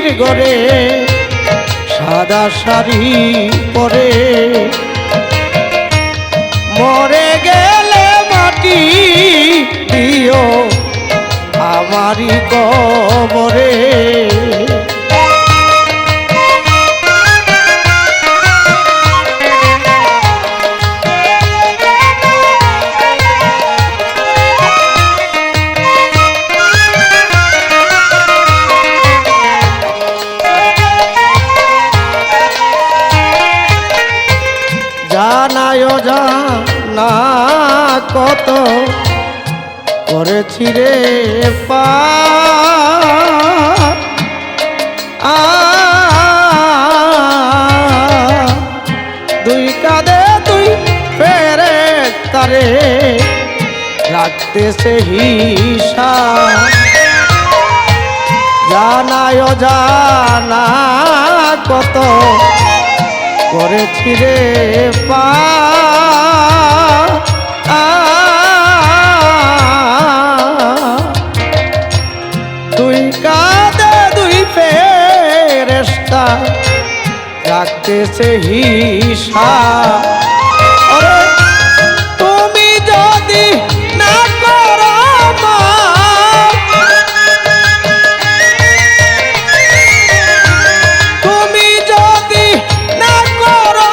বাড়ির ঘরে সাদা শাড়ি পরে। মরে গেলে মাটি দিও আমারই কবরে। জানা কত করেছি রে পা। দুই কাঁধে দুই ফেরে তারে রাখতেছে হিসা। জানায় জানা কত করেছি রে পা। রাখতেছে হিসা তুমি যদি না করো তুমি যদি না করো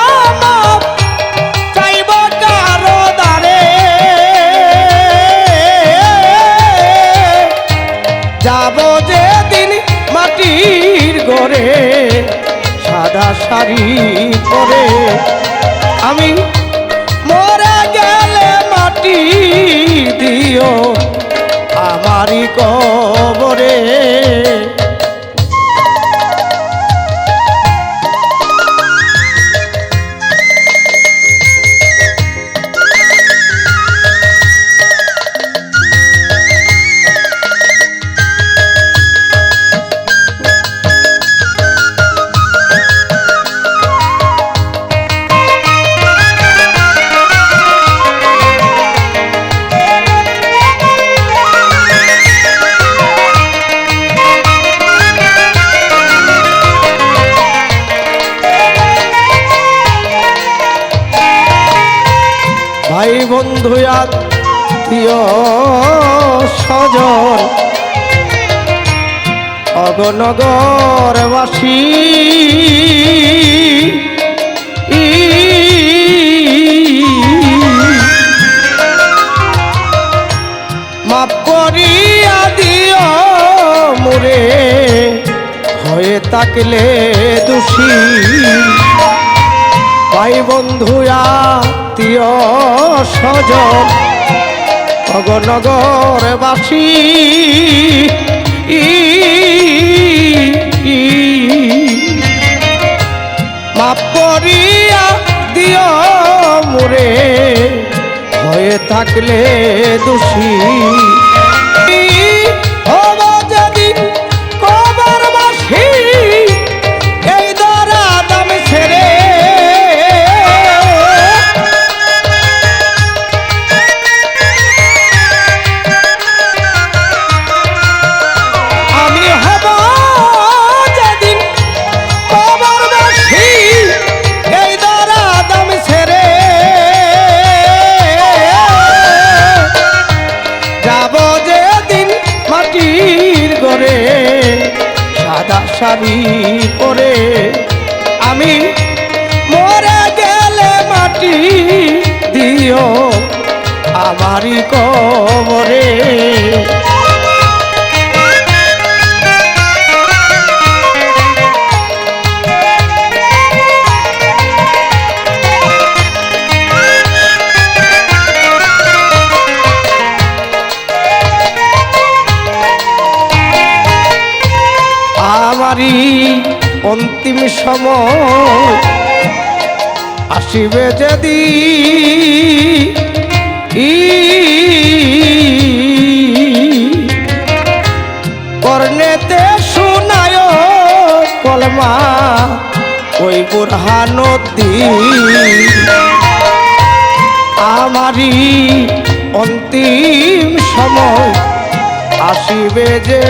চাইব কারও দ্বারে। যাব যেদিন মাটির ঘরে সাদা শাড়ি পরে আমি মরা গেলে মাটি দিও বন্ধু আত্মীয় স্বজন অগনগরবাসী মাপ করিয়া দিও মোরে হয়ে থাকলে দোষী। ভাই বন্ধু আত্মীয় স্বজন অগনগর বাসী মাপ করিয়া দিও মোরে হয়ে থাকলে দোষী। শাড়ি পরে আমি মরে গেলে মাটি দিও আমারই কবরে। আমারই অন্তিম সময় আসিবে যদি কর্ণেতে শোনায় কলমা ওই বুরহানদ্দি। আমারই অন্তিম সময় আসিবে যে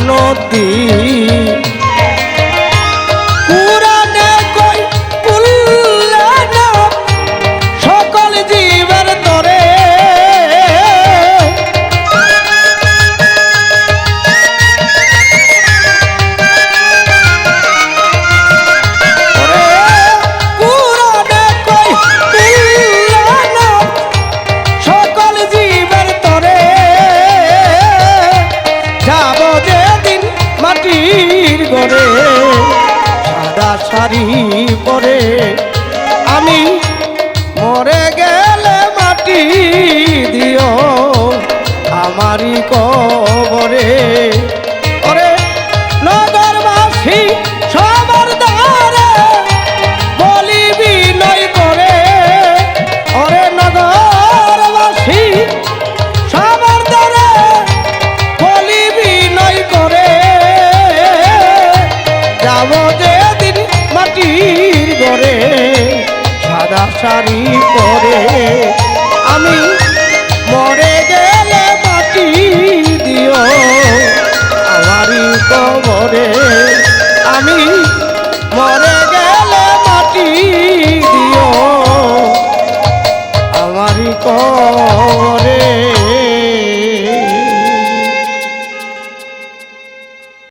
নদী শাড়ি পরে। আমি মরে গেলে মাটি দিও আমারই কবরে। ওরে নগরবাসী, সবার দ্বারে বলি বিনয় করে। ওরে নগরবাসী, সবার দ্বারে বলি বিনয় করে। যাব যেদিন মাটির গড়ে সাদা শাড়ি পরে আমি মরে গেলে মাটি দিও আমারই কবরে। আমি মরে